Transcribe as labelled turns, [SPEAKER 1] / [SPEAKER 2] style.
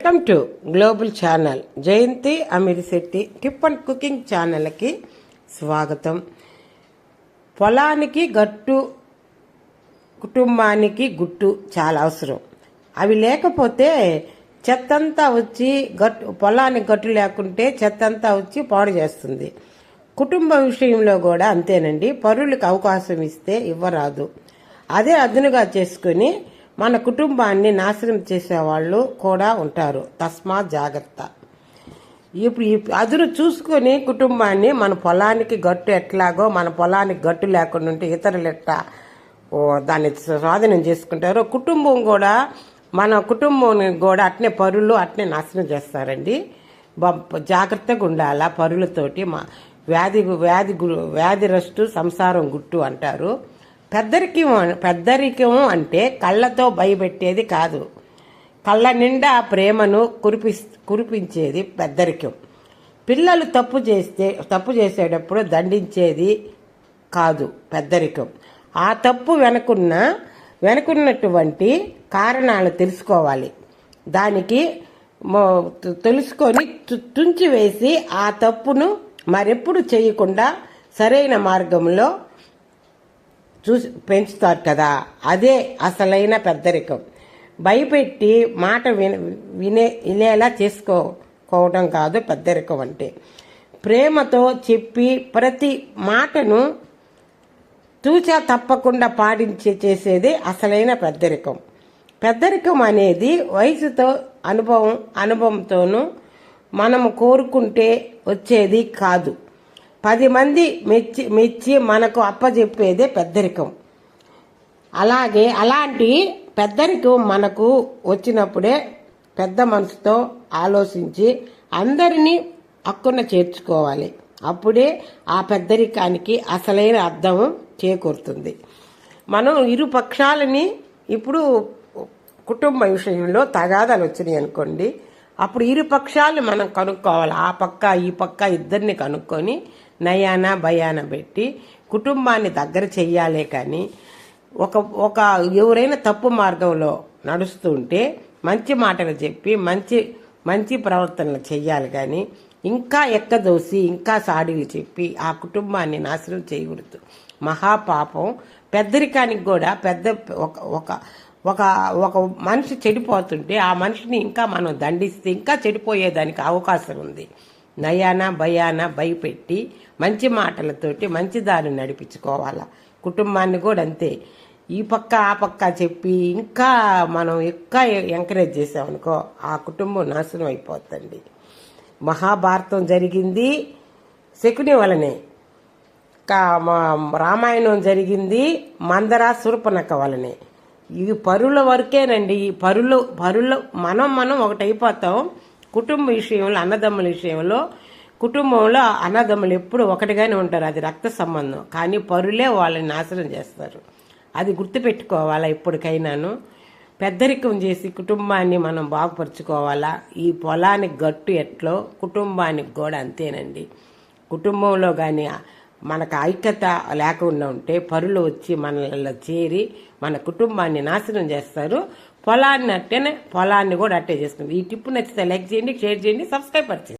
[SPEAKER 1] Welcome to global channel Jayanthi Amirishetty tip and cooking ఛానల్కి స్వాగతం. పొలానికి గట్టు కుటుంబానికి గుట్టు చాలా అవసరం. అవి లేకపోతే చెత్తంతా వచ్చి గట్టు పొలానికి గట్టు లేకుంటే చెత్తంతా వచ్చి పాడు చేస్తుంది. కుటుంబ విషయంలో కూడా అంతేనండి. పరులకు అవకాశం ఇస్తే ఇవ్వరాదు. అదే అదునుగా చేసుకొని మన కుటుంబాన్ని నాశనం చేసేవాళ్ళు కూడా ఉంటారు. తస్మా జాగ్రత్త. ఇప్పుడు ఈ అదురు చూసుకొని కుటుంబాన్ని మన పొలానికి గట్టు ఎట్లాగో మన పొలానికి గట్టు లేకుండా ఉంటే ఇతరులు ఎట్లా దాన్ని స్వాధీనం చేసుకుంటారు కుటుంబం కూడా మన కుటుంబం కూడా అట్నే పరులు అట్నే నాశనం చేస్తారండి. జాగ్రత్తగా ఉండాలా పరులతోటి మా వ్యాధి వ్యాధి వ్యాధి రస్టు సంసారం గుట్టు అంటారు. పెద్దరికం పెద్దరికం అంటే కళ్ళతో భయపెట్టేది కాదు. కళ్ళ నిండా ప్రేమను కురిపి కురిపించేది పెద్దరికం. పిల్లలు తప్పు చేస్తే తప్పు చేసేటప్పుడు దండించేది కాదు పెద్దరికం. ఆ తప్పు వెనకున్న వెనకున్నటువంటి కారణాలు తెలుసుకోవాలి. దానికి తెలుసుకొని తుంచి తుంచివేసి ఆ తప్పును మరెప్పుడు చేయకుండా సరైన మార్గంలో చూసి పెంచుతారు కదా. అదే అసలైన పెద్దరికం. భయపెట్టి మాట విన వినే వినేలా చేసుకోవడం కాదు పెద్దరికం అంటే. ప్రేమతో చెప్పి ప్రతి మాటను తూచా తప్పకుండా పాటించే చేసేది అసలైన పెద్దరికం. పెద్దరికం అనేది వయసుతో అనుభవం అనుభవంతోనూ మనము కోరుకుంటే వచ్చేది కాదు. పది మంది మెచ్చి మెచ్చి మనకు అప్పచెప్పేదే పెద్దరికం. అలాగే అలాంటి పెద్దరికం మనకు వచ్చినప్పుడే పెద్ద మనసుతో ఆలోచించి అందరినీ హక్కున చేర్చుకోవాలి. అప్పుడే ఆ పెద్దరికానికి అసలైన అర్థం చేకూరుతుంది. మనం ఇరు పక్షాలని ఇప్పుడు కుటుంబ విషయంలో తగాదాలు వచ్చినాయి అనుకోండి. అప్పుడు ఇరు పక్షాలు మనం కనుక్కోవాలి. ఆ పక్క ఈ పక్క ఇద్దరిని కనుక్కొని నయాన భయాన పెట్టి కుటుంబాన్ని దగ్గర చెయ్యాలే కానీ ఒక ఒక ఎవరైనా తప్పు మార్గంలో నడుస్తుంటే మంచి మాటలు చెప్పి మంచి మంచి ప్రవర్తనలు చెయ్యాలి కానీ ఇంకా ఎక్కదోసి ఇంకా సాడీలు చెప్పి ఆ కుటుంబాన్ని నాశనం చేయకూడదు. మహాపాపం. పెద్దరికానికి కూడా పెద్ద ఒక ఒక ఒక ఒక మనిషి చెడిపోతుంటే ఆ మనిషిని ఇంకా మనం దండిస్తే ఇంకా చెడిపోయేదానికి అవకాశం ఉంది. నయాన భయాన భయపెట్టి మంచి మాటలతోటి మంచి దారి నడిపించుకోవాలా. కుటుంబాన్ని కూడా అంతే. ఈ పక్క ఆ పక్క చెప్పి ఇంకా మనం ఇంకా ఎంకరేజ్ చేసామనుకో ఆ కుటుంబం నాశనం అయిపోతుంది మహాభారతం జరిగింది శకుని వలనే. కా- మా- రామాయణం జరిగింది మందర సురపనక వలనే. ఇవి పరుల వరకేనండి. ఈ పరులు పరులు మనం మనం ఒకటైపోతాం. కుటుంబ విషయంలో అన్నదమ్ముల విషయంలో కుటుంబంలో అన్నదమ్ములు ఎప్పుడు ఒకటిగానే ఉంటారు. అది రక్త సంబంధం. కానీ పరులే వాళ్ళని నాశనం చేస్తారు. అది గుర్తుపెట్టుకోవాలా ఎప్పటికైనాను? పెద్దరికం చేసి కుటుంబాన్ని మనం బాగుపరుచుకోవాలా? ఈ పొలానికి గట్టు ఎట్లో కుటుంబానికి కూడా అంతేనండి. కుటుంబంలో కానీ మనకు ఐక్యత లేకుండా ఉంటే పరులు వచ్చి మనలో చేరి మన కుటుంబాన్ని నాశనం చేస్తారు. పొలాన్ని అట్టేనే పొలాన్ని కూడా అట్టే చేస్తుంది ఈ టిప్పు నచ్చితే లైక్ చేయండి షేర్ చేయండి సబ్స్క్రైబ్ చేయండి